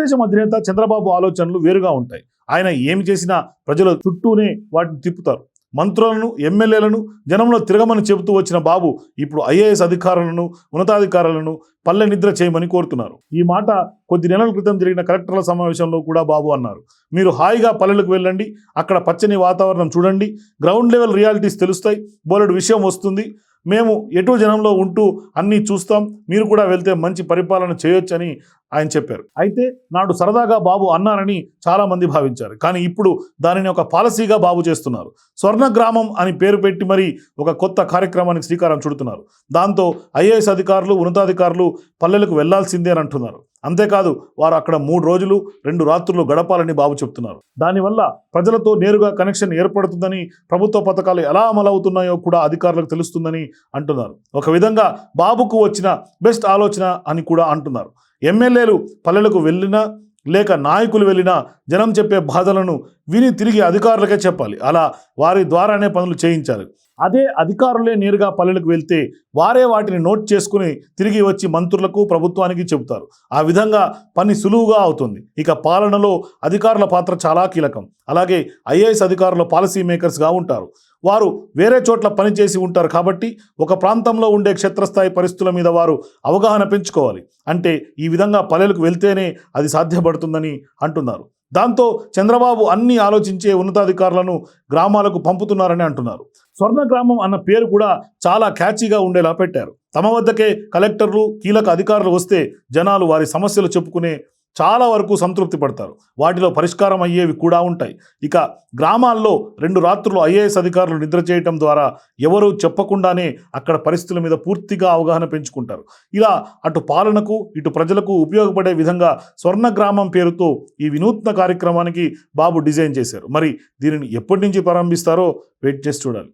తెలుగుదేశం అధినేత చంద్రబాబు ఆలోచనలు వేరుగా ఉంటాయి. ఆయన ఏమి చేసినా ప్రజల చుట్టూనే వాటిని తిప్పుతారు. మంత్రులను ఎమ్మెల్యేలను జనంలో తిరగమని చెబుతూ వచ్చిన బాబు ఇప్పుడు ఐఏఎస్ అధికారులను ఉన్నతాధికారులను పల్లె నిద్ర చేయమని కోరుతున్నారు. ఈ మాట కొద్ది నెలల క్రితం జరిగిన కలెక్టర్ల సమావేశంలో కూడా బాబు అన్నారు. మీరు హాయిగా పల్లెలకు వెళ్ళండి అక్కడ పచ్చని వాతావరణం చూడండి గ్రౌండ్ లెవెల్ రియాలిటీస్ తెలుస్తాయి బోలెడు విషయం వస్తుంది మేము ఎటు జనంలో ఉంటూ అన్నీ చూస్తాం. మీరు కూడా వెళ్తే మంచి పరిపాలన చేయొచ్చని ఆయన చెప్పారు. అయితే నాడు సరదాగా బాబు అన్నారని చాలామంది భావించారు. కానీ ఇప్పుడు దానిని ఒక పాలసీగా బాబు చేస్తున్నారు. స్వర్ణ గ్రామం అని పేరు పెట్టి మరి ఒక కొత్త కార్యక్రమానికి శ్రీకారం చుడుతున్నారు. దాంతో ఐఏఎస్ అధికారులు ఉన్నతాధికారులు పల్లెలకు వెళ్ళాల్సిందే అని అంటున్నారు. అంతేకాదు వారు అక్కడ మూడు రోజులు రెండు రాత్రులు గడపాలని బాబు చెప్తున్నారు. దానివల్ల ప్రజలతో నేరుగా కనెక్షన్ ఏర్పడుతుందని ప్రభుత్వ పథకాలు ఎలా అమలవుతున్నాయో కూడా అధికారులకు తెలుస్తుందని అంటున్నారు. ఒక విధంగా బాబుకు వచ్చిన బెస్ట్ ఆలోచన అని కూడా అంటున్నారు. ఎమ్మెల్యేలు పల్లెలకు వెళ్ళినా లేక నాయకులు వెళ్ళినా జనం చెప్పే బాధలను విని తిరిగి అధికారులకే చెప్పాలి. అలా వారి ద్వారానే పనులు చేయించాలి. అదే అధికారులే నేరుగా పల్లెలకు వెళ్తే వారే వాటిని నోట్ చేసుకుని తిరిగి వచ్చి మంత్రులకు ప్రభుత్వానికి చెబుతారు. ఆ విధంగా పని సులువుగా అవుతుంది. ఇక పాలనలో అధికారుల పాత్ర చాలా కీలకం. అలాగే ఐఏఎస్ అధికారులు పాలసీ మేకర్స్గా ఉంటారు. వారు వేరే చోట్ల పనిచేసి ఉంటారు కాబట్టి ఒక ప్రాంతంలో ఉండే క్షేత్రస్థాయి పరిస్థితుల మీద వారు అవగాహన పెంచుకోవాలి. అంటే ఈ విధంగా పల్లెలకు వెళ్తేనే అది సాధ్యపడుతుందని అంటున్నారు. దాంతో చంద్రబాబు అన్ని ఆలోచించే ఉన్నతాధికారులను గ్రామాలకు పంపుతున్నారని అంటున్నారు. స్వర్ణ గ్రామం అన్న పేరు కూడా చాలా క్యాచీగా ఉండేలా పెట్టారు. తమ వద్దకే కలెక్టర్లు కీలక అధికారులు వస్తే జనాలు వారి సమస్యలు చెప్పుకునే చాలా వరకు సంతృప్తి పడతారు. వాటిలో పరిష్కారం అయ్యేవి కూడా ఉంటాయి. ఇక గ్రామాల్లో రెండు రాత్రులు ఐఏఎస్ అధికారులు నిద్ర చేయటం ద్వారా ఎవరు చెప్పకుండానే అక్కడ పరిస్థితుల మీద పూర్తిగా అవగాహన పెంచుకుంటారు. ఇలా అటు పాలనకు ఇటు ప్రజలకు ఉపయోగపడే విధంగా స్వర్ణ గ్రామం పేరుతో ఈ వినూత్న కార్యక్రమానికి బాబు డిజైన్ చేశారు. మరి దీనిని ఎప్పటి నుంచి ప్రారంభిస్తారో వెయిట్ చేసి చూడాలి.